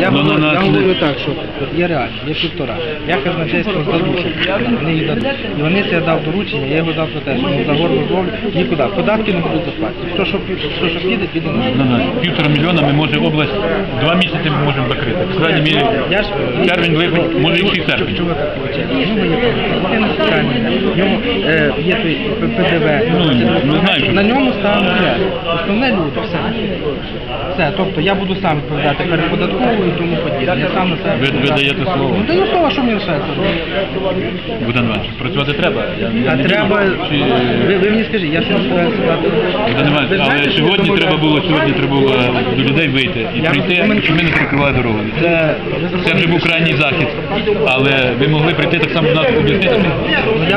Я, Ну, говорю, ну, я ну, говорю ну. так, що є реально, є півтора. Я казначейство здадуся, вони їх дадуть. І вони це дав доручення, я його дав про те, що ну, за горло зловлю, нікуди. Податки не будуть заплатити. Хто що, пі- хто що піде, піде на Ну, ну, півтора мільйона ми можемо область, два місяці ми можемо закрити. В крайній мірі, Я ж червень, липень, може і всі серпень. Чого так виходить? В нього є пам'ятка, соціальний, в нього е, є той ПДВ. Ну, ну, знаю, На ньому ставимо крест. Основне люди, все. Все, тобто я буду сам відповідати перед податковою і тому подібне. Я сам на себе. Ви- ви даєте слово. Ну даю слово, що мені лишається. Богдан Іванович, працювати треба. Я А не треба. чи, е, Ви, ви мені скажіть, я щось збираюся дати. Богдан Іванович, Ви але знаєте, що сьогодні я треба було, сьогодні треба було до людей вийти і Я прийти, розумію. щоб ми не прикривали дорогу. Це, Це вже був крайній захід, але ви могли прийти так само до нас об'яснити.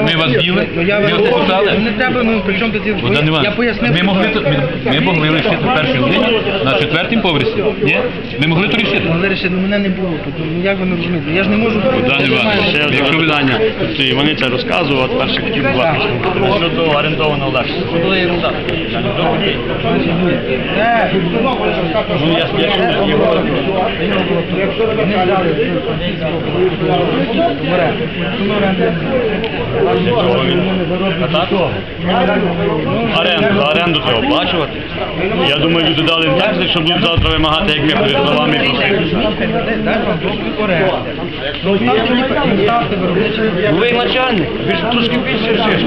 Ми вас біли, Ну, я ми вас вас не питали. Ну, не треба, ну при чому тоді... Богдан Я Іванович, пояснив. ми могли, ситуацію. ми, ми могли лишити в годині на четвертому поверсі. Ні? Ми могли то рішити. Могли рішити, ну мене не було тут. Ну як ви не розумієте? Я ж не можу... Богдан не Іванович, ще Якщо одне ви- питання. І вони це розказували, а тепер ще хотів вас послухати. Щодо орендованого лексуса. Е, Ну, я, я чув його. Вони взяли з А так? Оренду, за оренду треба оплачувати. Я думаю, люди дали текст, якщо будуть завтра вимагати, як ми перед словами оренди. Ну, Ви як начальник, ви ж трошки більше все.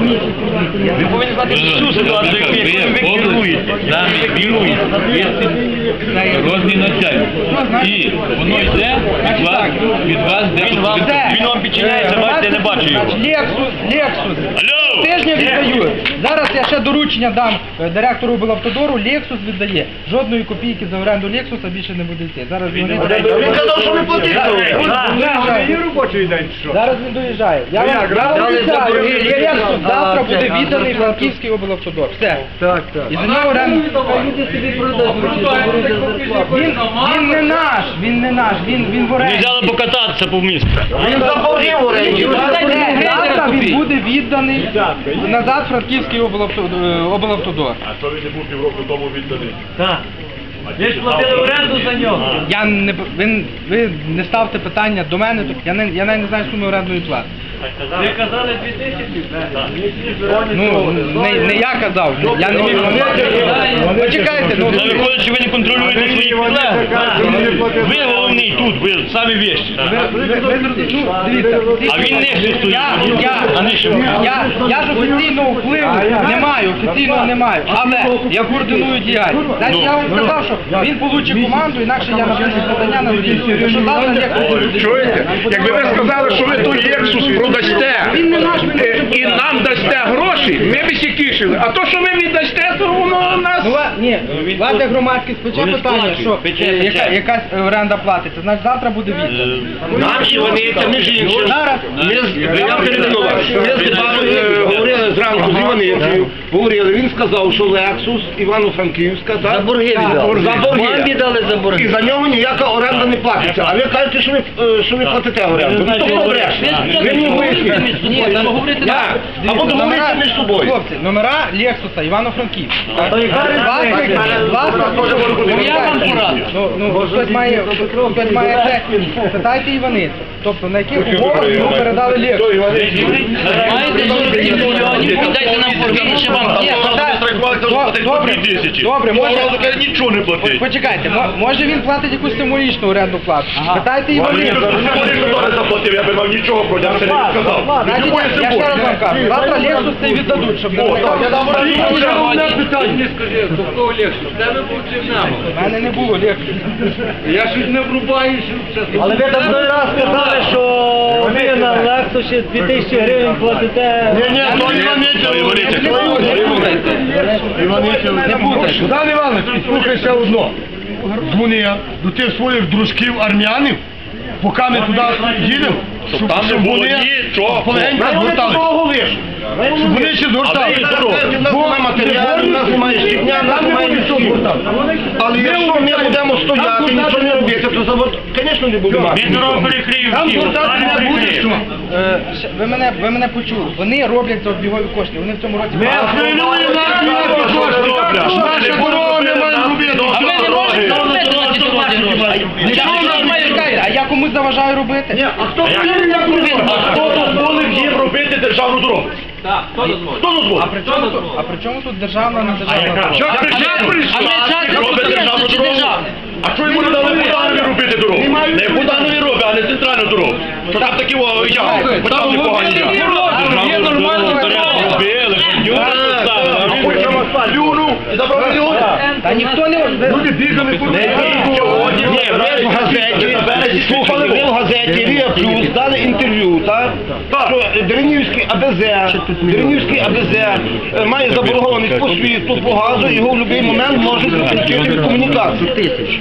Ви повинні знати всю ситуацію, яку Ви керуєте. нами керуєте. Ви розні начальник. І воно йде від вас, від вас, де Він вам, він вам підчиняється, бачите, я не бачу його. Лексус, Лексус. Алло! Тижня віддаю. Зараз я ще доручення дам е, директору Белавтодору, Лексус віддає. Жодної копійки за оренду Лексуса більше не буде йти. Зараз він, Він казав, що ви платите. робочий день Зараз він доїжджає. Я вам, я вам обіцяю, Лексус завтра буде відданий Франківський облавтодор. Все. Так, так. І за нього оренду. Він, він не наш, він не наш, він, він в Ми оренді. взяли покататися по місту. Він заборів оренді. Завтра він буде відданий назад Франківський е, облавтодор. А що він не був півроку тому відданий? Ви ж платили оренду за нього. Я не ви, ви не ставте питання до мене, я не я навіть не знаю суми орендної плати. Ви казали 2000? Ну не, не я казав, я не міг. Почекайте, ну Це виходить, що ви не контролюєте своїх колег. Ви головний тут, ви самі вещі. ну, дивіться, А він нижче стоїть. Я, я, А нижче. я, я ж офіційного впливу не маю, офіційного не маю, але я координую діяльність. Знаєте, я вам сказав, що він получить команду, інакше я напишу подання на завтра є Чуєте? Якби ви сказали, що ви той Лексус він е, і нам дасте гроші, ми б ще кишили. А то, що ви віддасте, то воно нас... Ну, ні, влада громадські спече Вони питання, що пече, е, пече. якась е, оренда платиться, значить завтра буде відповідь. Нам і вони, це між іншим. Зараз Я передаю вас. Ми з е, говорили зранку з Іваницею, говорили, він сказав, що Лексус Івано-Франківська, так? За борги віддали. За борги. віддали за борги. І за нього ніяка оренда не платиться. А ви кажете, що ви, е, що ви платите оренду. Ну, то ви брешете. Ви не вийшли. Ні, Так. Або домовитися між собою. Хлопці, номера Лексуса, Івано-Франківськ. Власник, Ну, я вам пораджу. Ну, ну, хтось має, хтось має техніку. Питайте Іваницю. Тобто, на яких умовах йому передали Лексус. Маєте 40 мільйонів, подайте нам борги, ще вам питайте. Добре, добре, може, нічого не платить. почекайте, мо- може він платить якусь символічну оренду плату. Питайте Іваницю. не заплатив, я би мав нічого проти, це не сказав. Значить, я ще раз вам кажу, завтра Лексус це віддадуть, щоб не Я дам У мене не було ліксу. Я щось не Лексуса. Але ви там той раз сказали, що ви на Лексусі 2000 гривень платите. Ні, ні, то. Іваниця. Не путайте. Богдан Іванович, слухайся одно. Дзвони до тих своїх дружків армянів, поки ми туди їдемо, щоб, щоб вони полегенько зверталися. Щоб вони ще матеріалі, у нас немає щитня, у нас немає нічого. Але якщо ми будемо стояти, нічого не робити, то завод, звісно, не буде мати. Він дорогу перекрив Там всі, звертати не буде, що? Е, Ви мене, ви мене почули. Вони роблять за обігові кошти. Вони в цьому році. Хвилює нас ніякі кошти. Наша дорога не має робити. А ми не можемо. Нічого не має комусь заважаю робити? А хто робити? А хто дозволив їм робити державну дорогу? Хто дозволив? А при чому тут, а при чому тут державна не державна? Що дорога? прийшла, робить державну дорогу. А що йому не дали Буданові робити дорогу? Не Буданові робить, а не центральну дорогу. Що там такі о, я, бо там непогані я. Є нормально. Робили, плюнув і забрав мільйони. Та ніхто не... Люди бігали по Ні, ви в газеті, слухали, ви в газеті. Рія Плюс дали інтерв'ю, так? Що Деренівський АБЗ, Деренівський АБЗ е, має заборгованість по світу, по газу, його в будь-який момент можуть відключити від комунікації. Тисяч.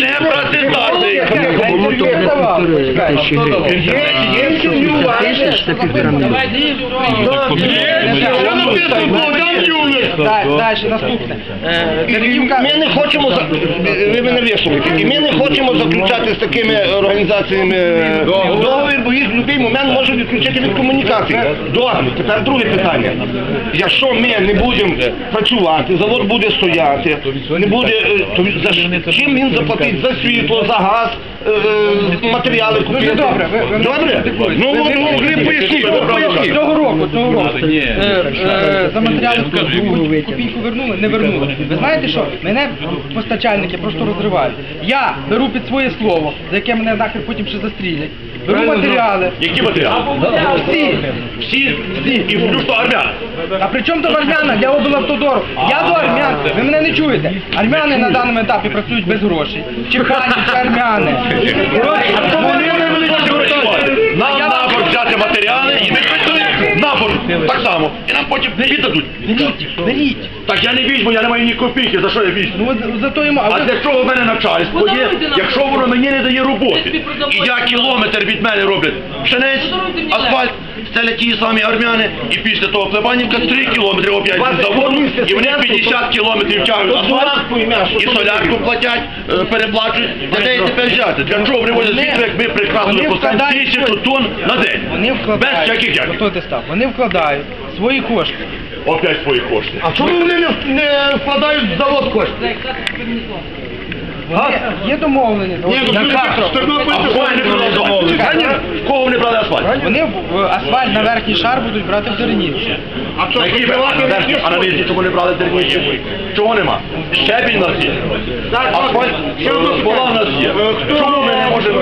Не працювати. Є, є інтерв'ю. Ваше. Що написано Юлик? Далі, наступне. Е, Ми не хочемо, ви мене вислухайте, і ми не хочемо заключати з такими організаціями. Е, договір, бо їх в будь-який момент можуть відключити від комунікації. Добре, тепер друге питання. Якщо ми не будемо працювати, завод буде стояти, не буде, е, то за чим він заплатить? За світло, за газ, е, е, матеріали купити? Дуже добре, Добре? Ну, ну, ви могли б поясніть. Цього року, цього року. Е, е, За матеріали копійку вернули, не вернули. Ви знаєте що? Мене постачальники просто розривають. Я беру під своє слово, за яке мене нахер потім ще застрілять. Беру матеріали. Які матеріали? Всі. Всі, всі, і включно армян. А при чому до армяна? Я облавтодору. Я до армян. Ви мене не чуєте. Армяни на даному етапі працюють без грошей. Чекають армяни. Вони не великі гроші. Нам набор взяти матеріали і ми працюємо так само. І нам потім віддадуть. Беріть, беріть. Так я не візьму, я не маю ні копійки, за що я візьму? Ну от зато йому. А ви- для чого в мене начальство є, Подаруйте нам. якщо воно мені не дає роботи? І я кілометр від мене роблять пшенець, Подаруйте мені асфальт, стелять ті самі армяни, і після того Плебанівка 3 кілометри опять від заводу, і вони 50 кілометрів тягнуть асфальт, і солярку платять, е, переплачують. Для неї тепер взяти. Для чого вони возять світло, як ми прекрасно вони тисячу тонн на день? Вони Без вкладають. всяких став? Вони вкладають свої кошти. Опять свої кошти. А чому вони не, не вкладають в завод кошти? Є домовлення. Ну, в кого вони брали асфальт? В кого вони брали асфальт? Вони в- в асфальт на верхній шар будуть брати в Деренівці. А що, які верхні, а на нижні чому не брали дернічі? Чого нема? Щебінь у нас є. Асфальт, смола в нас є. Чому ми не можемо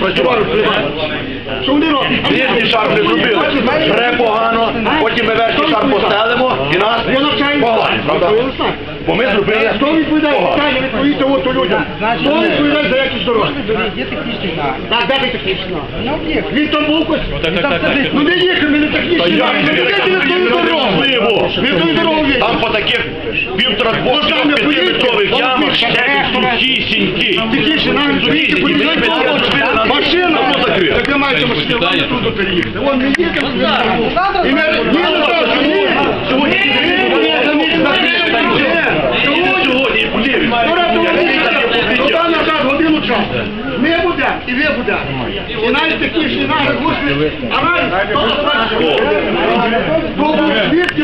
працювати? Що вони роблять? Шар не Бо ми зробили. Хто відповідає питання, відповідьте от у людям. Хто відповідає за якість дороги? Є технічний Так, де ви технічно? Він там був кось. Ну не їхав, ми не технічний знак. Ми не технічний дорогу. Він ту дорогу вийшов. Там по таких півтора двох п'ятиметрових ямах ще сухісінькі. Тихіше, нам звідти подивляйте. Машина. Так немає машини, вам не трудно переїхати. Вон не їхав. Ну, І не сюда. И нас такие же надо, а нас, кто